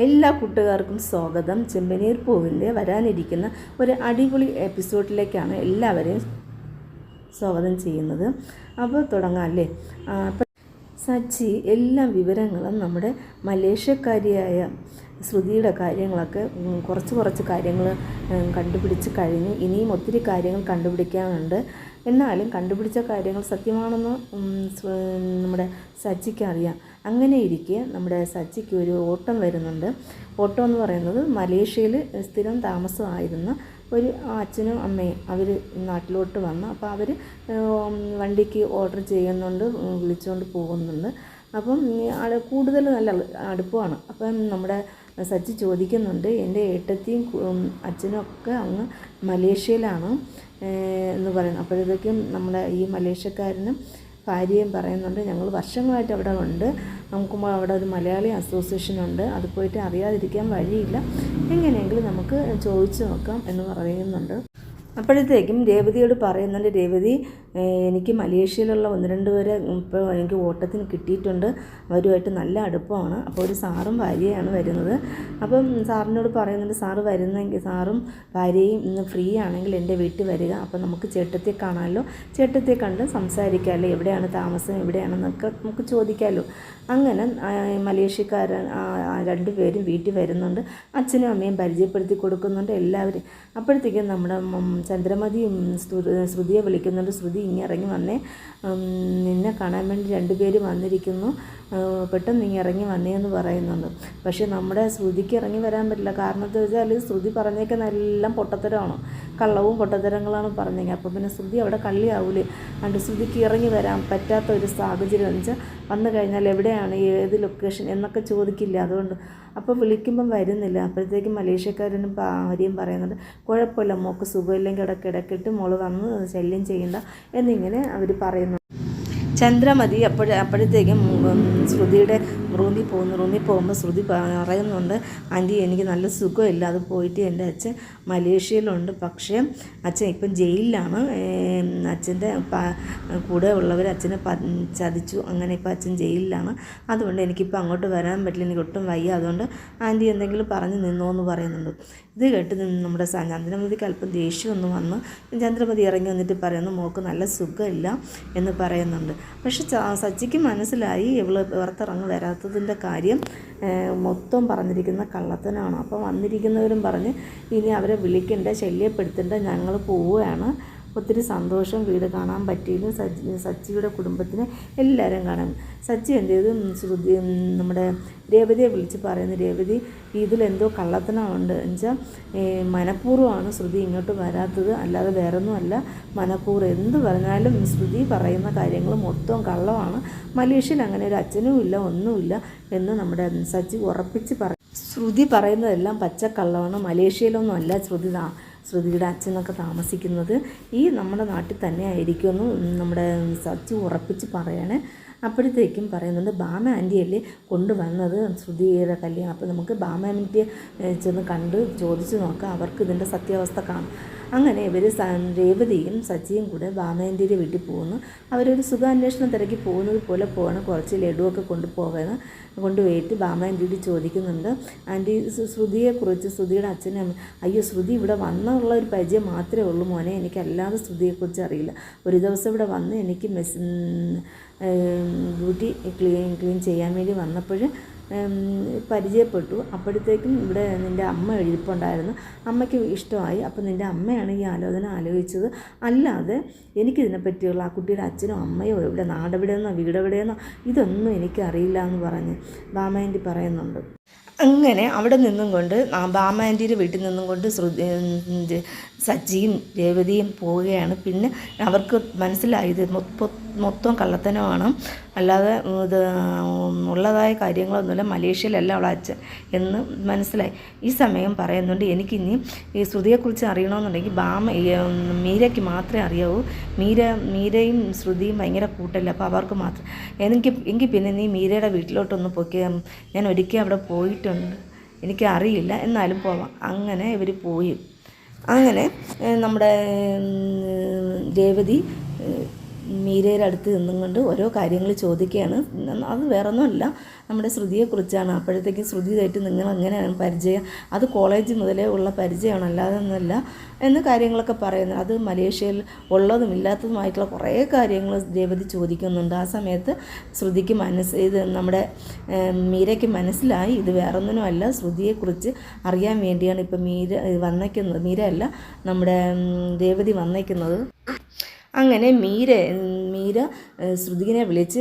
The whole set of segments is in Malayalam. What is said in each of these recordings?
എല്ലാ കൂട്ടുകാർക്കും സ്വാഗതം. ചെമ്പനീർ പൂവിന്റെ വരാനിരിക്കുന്ന ഒരു അടിപൊളി എപ്പിസോഡിലേക്കാണ് എല്ലാവരെയും സ്വാഗതം ചെയ്യുന്നത്. അപ്പോൾ തുടങ്ങാം അല്ലേ? സച്ചി എല്ലാ വിവരങ്ങളും നമ്മുടെ മലേഷ്യക്കാരിയായ ശ്രുതിയുടെ കാര്യങ്ങളൊക്കെ കുറച്ച് കുറച്ച് കാര്യങ്ങൾ കണ്ടുപിടിച്ച് കഴിഞ്ഞ് ഇനിയും ഒത്തിരി കാര്യങ്ങൾ കണ്ടുപിടിക്കാനുണ്ട്. എന്നാലും കണ്ടുപിടിച്ച കാര്യങ്ങൾ സത്യമാണെന്ന് നമ്മുടെ സച്ചിക്ക് അറിയാം. അങ്ങനെ ഇരിക്കെ നമ്മുടെ സച്ചിക്ക് ഒരു ഓട്ടം വരുന്നുണ്ട്. ഓട്ടം എന്ന് പറയുന്നത് മലേഷ്യയിൽ സ്ഥിരം താമസമായിരുന്ന ഒരു അച്ഛനും അമ്മയും അവർ നാട്ടിലോട്ട് വന്നു അപ്പോൾ അവർ വണ്ടിക്ക് ഓർഡർ ചെയ്യുന്നുണ്ട് വിളിച്ചുകൊണ്ട് പോകുന്നുണ്ട്. അപ്പം ആൾ കൂടുതൽ നല്ല അടുപ്പമാണ്. അപ്പം നമ്മുടെ സച്ചി ചോദിക്കുന്നുണ്ട് എന്റെ ഏട്ടത്തിയും അച്ഛനും ഒക്കെ അങ്ങ് മലേഷ്യയിലാണ് എന്ന് പറയുന്നത് അപ്പോഴത്തേക്കും നമ്മുടെ ഈ മലേഷ്യക്കാരനും ഭാര്യയും പറയുന്നുണ്ട് ഞങ്ങൾ വർഷങ്ങളായിട്ട് അവിടെ ഉണ്ട്. നമുക്ക് അവിടെ ഒരു മലയാളി അസോസിയേഷൻ ഉണ്ട്. അത് പോയിട്ട് അറിയാതിരിക്കാൻ വഴിയില്ല. എങ്ങനെയെങ്കിലും നമുക്ക് ചോദിച്ചു നോക്കാം എന്ന് പറയുന്നുണ്ട്. അപ്പോഴത്തേക്കും രേവതിയോട് പറയുന്നുണ്ട് രേവതി എനിക്ക് മലേഷ്യയിലുള്ള ഒന്ന് രണ്ട് പേരെ ഇപ്പോൾ എനിക്ക് ഓട്ടത്തിന് കിട്ടിയിട്ടുണ്ട്. അവരുമായിട്ട് നല്ല അടുപ്പമാണ്. അപ്പോൾ ഒരു സാറും ഭാര്യയാണ് വരുന്നത്. അപ്പം സാറിനോട് പറയുന്നുണ്ട് സാറ് വരുന്നെങ്കിൽ സാറും ഭാര്യയും ഇന്ന് ഫ്രീ ആണെങ്കിൽ എന്റെ വീട്ടിൽ വരിക. അപ്പോൾ നമുക്ക് ചേട്ടത്തെ കാണാമല്ലോ ചേട്ടത്തെ കണ്ട് സംസാരിക്കാമല്ലോ എവിടെയാണ് താമസം? എവിടെയാണെന്നൊക്കെ നമുക്ക് ചോദിക്കാമല്ലോ അങ്ങനെ മലേഷ്യക്കാരൻ രണ്ടുപേരും വീട്ടിൽ വരുന്നുണ്ട്. അച്ഛനും അമ്മയും പരിചയപ്പെടുത്തി കൊടുക്കുന്നുണ്ട് എല്ലാവരും അപ്പോഴത്തേക്കും നമ്മുടെ ചന്ദ്രമതിയും ശ്രുതിയെ വിളിക്കുന്നുണ്ട് ശ്രുതി ഇങ്ങിറങ്ങി വന്നേ. നിന്നെ കാണാൻ വേണ്ടി രണ്ടുപേര് വന്നിരിക്കുന്നു. പെട്ടെന്ന് നീ ഇറങ്ങി വന്നേ എന്ന് പറയുന്നുണ്ട് പക്ഷേ നമ്മുടെ ശ്രുതിക്ക് ഇറങ്ങി വരാൻ പറ്റില്ല. കാരണം എന്താ വെച്ചാൽ ശ്രുതി പറഞ്ഞേക്കുന്ന എല്ലാം പൊട്ടത്തരമാണ്. കള്ളവും പൊട്ടത്തരങ്ങളാണ് പറഞ്ഞേക്കുക അപ്പോൾ പിന്നെ ശ്രുതി അവിടെ കള്ളിയാവൂലേ. അതുകൊണ്ട് ശ്രുതിക്ക് ഇറങ്ങി വരാൻ പറ്റാത്ത ഒരു സാഹചര്യം എന്ന് വെച്ചാൽ വന്നു കഴിഞ്ഞാൽ എവിടെയാണ് ഏത് ലൊക്കേഷൻ എന്നൊക്കെ ചോദിക്കില്ല. അതുകൊണ്ട് അപ്പോൾ വിളിക്കുമ്പം വരുന്നില്ല. അപ്പോഴത്തേക്കും മലേഷ്യക്കാരനും ഭാര്യയും പറയുന്നുണ്ട് കുഴപ്പമില്ല മോക്ക് സുഖമില്ലെങ്കിൽ അവിടെ കിടക്കിട്ട് മോൾ വന്ന് ശല്യം ചെയ്യണ്ട എന്നിങ്ങനെ അവർ പറയുന്നു. ചന്ദ്രമതി അപ്പോഴ അപ്പോഴത്തേക്കും ശ്രുതിയുടെ റൂമിൽ പോകുന്നു. റൂമിൽ പോകുമ്പോൾ ശ്രുതി പറയുന്നുണ്ട് ആന്റി എനിക്ക് നല്ല സുഖമില്ല. അത് പോയിട്ട് എന്റെ അച്ഛൻ മലേഷ്യയിലുണ്ട്. പക്ഷേ അച്ഛൻ ഇപ്പം ജയിലിലാണ്. അച്ഛന്റെ കൂടെ ഉള്ളവർ അച്ഛനെ ചതിച്ചു. അങ്ങനെ ഇപ്പോൾ അച്ഛൻ ജയിലിലാണ്. അതുകൊണ്ട് എനിക്കിപ്പോൾ അങ്ങോട്ട് വരാൻ പറ്റില്ല. എനിക്ക് ഒട്ടും വയ്യ. അതുകൊണ്ട് ആന്റി എന്തെങ്കിലും പറഞ്ഞു നിന്നോ എന്ന് പറയുന്നുണ്ട്. ഇത് കേട്ട് നിന്ന് നമ്മുടെ ചന്ദ്രമതിക്ക് അല്പം ദേഷ്യം ഒന്ന് വന്ന്. ചന്ദ്രമതി ഇറങ്ങി വന്നിട്ട് പറയുന്നു മോക്ക് നല്ല സുഖമില്ല എന്ന് പറയുന്നുണ്ട്. പക്ഷെ സച്ചിക്ക് മനസ്സിലായി ഇവൾ പുറത്തിറങ്ങി വരാത്തതിന്റെ കാര്യം. മൊത്തം പറഞ്ഞിരിക്കുന്ന കള്ളത്തനാണ്. അപ്പോൾ വന്നിരിക്കുന്നവരും പറഞ്ഞ് ഇനി അവരെ വിളിക്കണ്ട ശല്യപ്പെടുത്തണ്ട ഞങ്ങൾ പോവുകയാണ്. ഒത്തിരി സന്തോഷം വീട് കാണാൻ പറ്റിയില്ല. സജി സച്ചിയുടെ കുടുംബത്തിന് എല്ലാവരും കാണാൻ. സച്ചി എന്ത് ചെയ്തു? ശ്രുതി നമ്മുടെ രേവതിയെ വിളിച്ച് പറയുന്നു. രേവതി ഇതിലെന്തോ കള്ളത്തനമുണ്ട്. എന്നുവെച്ചാൽ മനഃപൂർവമാണ് ശ്രുതി ഇങ്ങോട്ട് വരാത്തത്. അല്ലാതെ വേറൊന്നുമല്ല. മനഃപൂർവം എന്ത് പറഞ്ഞാലും ശ്രുതി പറയുന്ന കാര്യങ്ങൾ മൊത്തം കള്ളമാണ്. മലേഷ്യയിൽ അങ്ങനെ ഒരു അച്ഛനും ഇല്ല ഒന്നുമില്ല എന്ന് നമ്മുടെ സച്ചി ഉറപ്പിച്ച് പറ ശ്രുതി പറയുന്നതെല്ലാം പച്ചക്കള്ളമാണ്. മലേഷ്യയിലൊന്നും അല്ല ശ്രുതി ശ്രുതിയുടെ അച്ഛനൊക്കെ താമസിക്കുന്നത് ഈ നമ്മുടെ നാട്ടിൽ തന്നെ ആയിരിക്കുമെന്ന് നമ്മുടെ സത്യം ഉറപ്പിച്ച് പറയണേ. അപ്പോഴത്തേക്കും പറയുന്നുണ്ട് ബാമ ആന്റിയല്ലേ കൊണ്ടുവന്നത്? ശ്രുതിയുടെ കല്യാണം. അപ്പോൾ നമുക്ക് ബാമ ആന്റിയെ ചെന്ന് കണ്ട് ചോദിച്ചു നോക്കാം. അവർക്ക് ഇതിന്റെ സത്യാവസ്ഥ കാണും. അങ്ങനെ ഇവർ രേവതിയും സച്ചിയും കൂടെ ബാമേന്റെ വീട്ടിൽ പോകുന്നു. അവരൊരു സുഖാന്വേഷണം തിരക്കി പോകുന്നത് പോലെ പോകണം കുറച്ച് ലഡുവൊക്കെ കൊണ്ടുപോകാൻ കൊണ്ടുപോയിട്ട് ബാമേന്റെ ചോദിക്കുന്നുണ്ട്. ആന്റി ശ്രു- ശ്രുതിയെക്കുറിച്ച് ശ്രുതിയുടെ അച്ഛനും അയ്യോ ശ്രുതി ഇവിടെ വന്നുള്ള ഒരു പരിചയം മാത്രമേ ഉള്ളൂ മോനെ. എനിക്കല്ലാതെ ശ്രുതിയെക്കുറിച്ച് അറിയില്ല. ഒരു ദിവസം ഇവിടെ വന്ന് എനിക്ക് മെസ് ഡ്യൂട്ടി ക്ലീൻ ക്ലീൻ ചെയ്യാൻ വേണ്ടി വന്നപ്പോൾ പരിചയപ്പെട്ടു. അപ്പോഴത്തേക്കും ഇവിടെ നിന്റെ അമ്മ എഴുതിപ്പുണ്ടായിരുന്നു. അമ്മയ്ക്ക് ഇഷ്ടമായി. അപ്പോൾ നിന്റെ അമ്മയാണ് ഈ ആലോചന ആലോചിച്ചത്. അല്ലാതെ എനിക്കിതിനെപ്പറ്റിയുള്ള ആ കുട്ടിയുടെ അച്ഛനോ അമ്മയോ എവിടെ നാടെവിടെയെന്നോ വീടെവിടെയെന്നോ ഇതൊന്നും എനിക്കറിയില്ല എന്ന് പറഞ്ഞ് ബാമാന്റി പറയുന്നുണ്ട്. അങ്ങനെ അവിടെ നിന്നും കൊണ്ട് ബാമാന്റിയുടെ വീട്ടിൽ നിന്നും കൊണ്ട് ശ്രുതി സച്ചിയും രേവതിയും പോവുകയാണ്. പിന്നെ അവർക്ക് മനസ്സിലായത് മൊത്തം കള്ളത്തനമാണ്. അല്ലാതെ ഇത് ഉള്ളതായ കാര്യങ്ങളൊന്നുമില്ല. മലേഷ്യയിലല്ല അവളെ അച്ഛൻ എന്ന് മനസ്സിലായി. ഈ സമയം പറയുന്നുണ്ട് എനിക്കിനി ഈ ശ്രുതിയെക്കുറിച്ച് അറിയണമെന്നുണ്ടെങ്കിൽ ബാമ മീരയ്ക്ക് മാത്രമേ അറിയാവൂ. മീര മീരയും ശ്രുതിയും ഭയങ്കര കൂട്ടല്ല അപ്പോൾ അവർക്ക് മാത്രം. എനിക്ക് എങ്കിൽ പിന്നെ നീ മീരയുടെ വീട്ടിലോട്ടൊന്ന് പൊക്കി ഞാൻ ഒരിക്കൽ അവിടെ പോയിട്ടുണ്ട്. എനിക്കറിയില്ല. എന്നാലും പോവാം. അങ്ങനെ ഇവർ പോയി. അങ്ങനെ നമ്മുടെ രേവതി മീരയുടെ അടുത്ത് നിന്നുകൊണ്ട് ഓരോ കാര്യങ്ങൾ ചോദിക്കുകയാണ്. അത് വേറൊന്നുമല്ല. നമ്മുടെ ശ്രുതിയെക്കുറിച്ചാണ്. അപ്പോഴത്തേക്കും ശ്രുതിയായിട്ട് നിങ്ങൾ എങ്ങനെയാണ് പരിചയം? അത് കോളേജ് മുതലേ ഉള്ള പരിചയമാണ് അല്ലാതെ ഒന്നുമല്ല എന്ന കാര്യങ്ങളൊക്കെ പറയുന്നത് അത് മലേഷ്യയിൽ ഉള്ളതും ഇല്ലാത്തതുമായിട്ടുള്ള കുറേ കാര്യങ്ങൾ രേവതി ചോദിക്കുന്നുണ്ട്. ആ സമയത്ത് ശ്രുതിക്ക് മനസ്സ് ഇത് നമ്മുടെ മീരയ്ക്ക് മനസ്സിലായി. ഇത് വേറൊന്നിനുമല്ല. ശ്രുതിയെക്കുറിച്ച് അറിയാൻ വേണ്ടിയാണ് ഇപ്പം മീര വന്നേക്കുന്നത്. മീര അല്ല നമ്മുടെ രേവതി വന്നേക്കുന്നത്. അങ്ങനെ മീര മീര ശ്രുതികിനെ വിളിച്ച്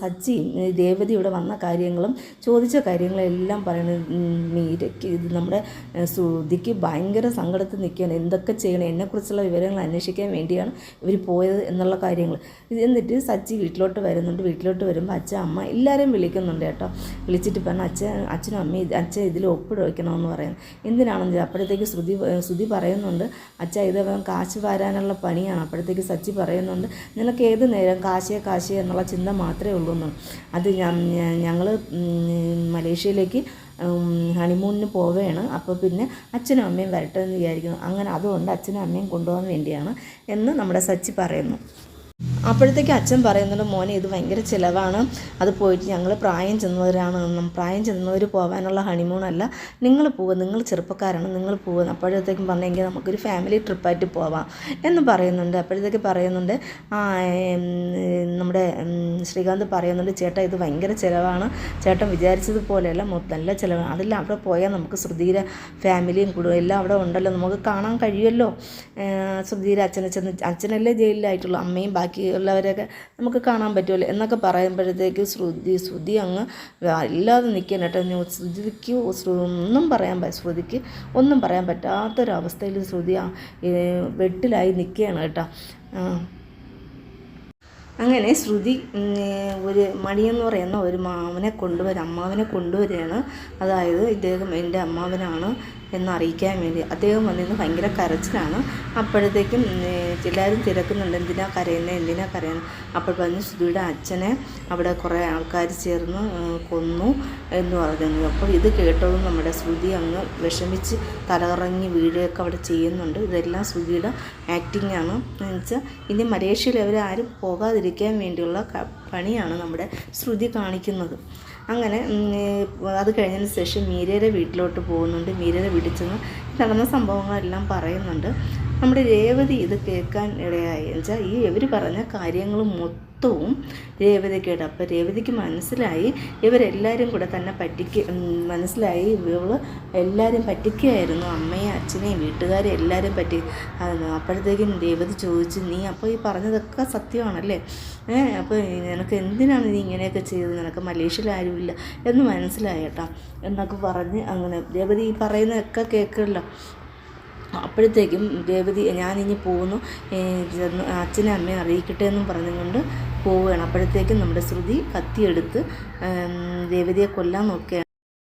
സച്ചി രേവതി ഇവിടെ വന്ന കാര്യങ്ങളും ചോദിച്ച കാര്യങ്ങളെല്ലാം പറയുന്നത് മീരയ്ക്ക് ഇത് നമ്മുടെ ശ്രുതിക്ക് ഭയങ്കര സങ്കടത്തിൽ നിൽക്കുകയാണ്. എന്തൊക്കെ ചെയ്യണം? എന്നെക്കുറിച്ചുള്ള വിവരങ്ങൾ അന്വേഷിക്കാൻ വേണ്ടിയാണ് ഇവർ പോയത് എന്നുള്ള കാര്യങ്ങൾ. എന്നിട്ട് സച്ചി വീട്ടിലോട്ട് വരുന്നുണ്ട്. വീട്ടിലോട്ട് വരുമ്പോൾ അച്ഛൻ അമ്മ എല്ലാവരെയും വിളിക്കുന്നുണ്ട് കേട്ടോ. വിളിച്ചിട്ട് പറഞ്ഞു അച്ഛൻ അച്ഛനും അമ്മയും അച്ഛൻ ഇതിൽ ഒപ്പിട് വയ്ക്കണമെന്ന് പറയുന്നു. എന്തിനാണെന്ന് അപ്പോഴത്തേക്ക് ശ്രുതി ശ്രുതി പറയുന്നുണ്ട് അച്ഛ ഇത് കാശ് വാരാനുള്ള പണിയാണ്. അപ്പോഴത്തേക്ക് സച്ചി പറയുന്നുണ്ട് നിനക്ക് ഏത് നേരം കാശേ കാശി എന്നുള്ള ചിന്ത മാത്രമേ ഉള്ളൂ എന്ന് അത് ഞങ്ങൾ മലേഷ്യയിലേക്ക് ഹണിമൂണിന് പോവുകയാണ് അപ്പോൾ പിന്നെ അച്ഛനും അമ്മയും വരട്ടെ എന്ന് വിചാരിക്കുന്നു. അങ്ങനെ അതുകൊണ്ട് അച്ഛനും അമ്മയും കൊണ്ടുപോകാൻ വേണ്ടിയാണ് എന്ന് നമ്മുടെ സച്ചി പറയുന്നു. അപ്പോഴത്തേക്ക് അച്ഛൻ പറയുന്നുണ്ട് മോനെ ഇത് ഭയങ്കര ചിലവാണ്. അത് പോയിട്ട് ഞങ്ങൾ പ്രായം ചെന്നവരാണ്. പ്രായം ചെന്നവർ പോകാനുള്ള ഹണിമൂൺ അല്ല. നിങ്ങൾ പോവുക. നിങ്ങൾ ചെറുപ്പക്കാരാണ്. നിങ്ങൾ പോവുക. അപ്പോഴത്തേക്കും പറഞ്ഞെങ്കിൽ നമുക്കൊരു ഫാമിലി ട്രിപ്പായിട്ട് പോവാം. എന്ന് പറയുന്നുണ്ട്. അപ്പോഴത്തേക്ക് പറയുന്നുണ്ട് നമ്മുടെ ശ്രീകാന്ത് പറയുന്നുണ്ട് ചേട്ടാ ഇത് ഭയങ്കര ചിലവാണ്. ചേട്ടൻ വിചാരിച്ചതുപോലെയല്ല നല്ല ചിലവാണ്. അതെല്ലാം അവിടെ പോയാൽ നമുക്ക് ശ്രുതിയിലെ ഫാമിലിയും കൂടും എല്ലാം അവിടെ ഉണ്ടല്ലോ. നമുക്ക് കാണാൻ കഴിയുമല്ലോ. ശ്രുതിയിലെ അച്ഛനെ ചെന്ന് അച്ഛനല്ലേ ജയിലിലായിട്ടുള്ളൂ. അമ്മയും ബാക്കിയുള്ളവരെയൊക്കെ നമുക്ക് കാണാൻ പറ്റുമല്ലോ എന്നൊക്കെ പറയുമ്പോഴത്തേക്ക് ശ്രുതി ശ്രുതി അങ്ങ് ഇല്ലാതെ നിൽക്കാൻ കേട്ടോ. ശ്രുതിക്ക് ശ്രു- ഒന്നും പറയാൻ ശ്രുതിക്ക് ഒന്നും പറയാൻ പറ്റാത്തൊരവസ്ഥയിൽ ശ്രുതി വെട്ടിലായി നിൽക്കുകയാണ് കേട്ടോ. അങ്ങനെ ശ്രുതി ഒരു മണിയെന്ന് പറയുന്ന ഒരു മാവനെ കൊണ്ടുവരും അമ്മാവനെ കൊണ്ടുവരികയാണ്. അതായത് ഇദ്ദേഹം എന്റെ അമ്മാവനാണ്. എന്നറിയിക്കാൻ വേണ്ടി. അദ്ദേഹം വന്നിരുന്ന് ഭയങ്കര കരച്ചിലാണ്. അപ്പോഴത്തേക്കും എല്ലാവരും തിരക്കുന്നുണ്ട്. എന്തിനാ കരയുന്നത് എന്തിനാ കരയുന്നത് അപ്പോൾ പറഞ്ഞു സുധിയുടെ അച്ഛനെ അവിടെ കുറേ ആൾക്കാർ ചേർന്ന് കൊന്നു എന്ന് പറഞ്ഞു അപ്പോൾ ഇത് കേട്ടതും നമ്മുടെ ശ്രുതി അങ്ങ് വിഷമിച്ച് തലകറങ്ങി വീഴുകയൊക്കെ അവിടെ ചെയ്യുന്നുണ്ട്. ഇതെല്ലാം ശ്രുതിയുടെ ആക്ടിംഗ് ആണ്. എന്ന് വെച്ചാൽ ഇനി മലേഷ്യയിൽ അവരാരും പോകാതിരിക്കാൻ വേണ്ടിയുള്ള പണിയാണ് നമ്മുടെ ശ്രുതി കാണിക്കുന്നത്. അങ്ങനെ അത് കഴിഞ്ഞതിന് ശേഷം മീരയുടെ വീട്ടിലോട്ട് പോകുന്നുണ്ട്. മീരയുടെ വീട്ടിൽ ചെന്ന് നടന്ന സംഭവങ്ങളെല്ലാം പറയുന്നുണ്ട്. നമ്മുടെ രേവതി ഇത് കേൾക്കാൻ ഇടയായി. എന്നുവെച്ചാൽ ഈ ഇവർ പറഞ്ഞ കാര്യങ്ങൾ മൊത്തവും രേവതി കേട്ടു. അപ്പോൾ രേവതിക്ക് മനസ്സിലായി. ഇവരെല്ലാവരും കൂടെ തന്നെ പറ്റിക്ക മനസ്സിലായി. ഇവൾ എല്ലാവരും പറ്റിക്കുകയായിരുന്നു. അമ്മയും അച്ഛനെയും വീട്ടുകാരെയും എല്ലാവരും പറ്റി. അപ്പോഴത്തേക്കും രേവതി ചോദിച്ചു നീ അപ്പോൾ ഈ പറഞ്ഞതൊക്കെ സത്യമാണല്ലേ? ഏ അപ്പോൾ നിനക്ക് എന്തിനാണ് നീ ഇങ്ങനെയൊക്കെ ചെയ്തത്? നിനക്ക് മലേഷ്യയിൽ ആരുമില്ല? എന്ന് മനസ്സിലായി കേട്ടോ. എന്നൊക്കെ പറഞ്ഞ് അങ്ങനെ രേവതി ഈ പറയുന്നതൊക്കെ കേൾക്കുമല്ലോ അപ്പോഴത്തേക്കും രേവതി ഞാനിനി പോകുന്നു. അച്ഛനെ അമ്മയെ അറിയിക്കട്ടെ എന്നും പറഞ്ഞുകൊണ്ട് പോവുകയാണ്. അപ്പോഴത്തേക്കും നമ്മുടെ ശ്രുതി കത്തിയെടുത്ത് രേവതിയെ കൊല്ലാൻ നോക്കുകയാണ്.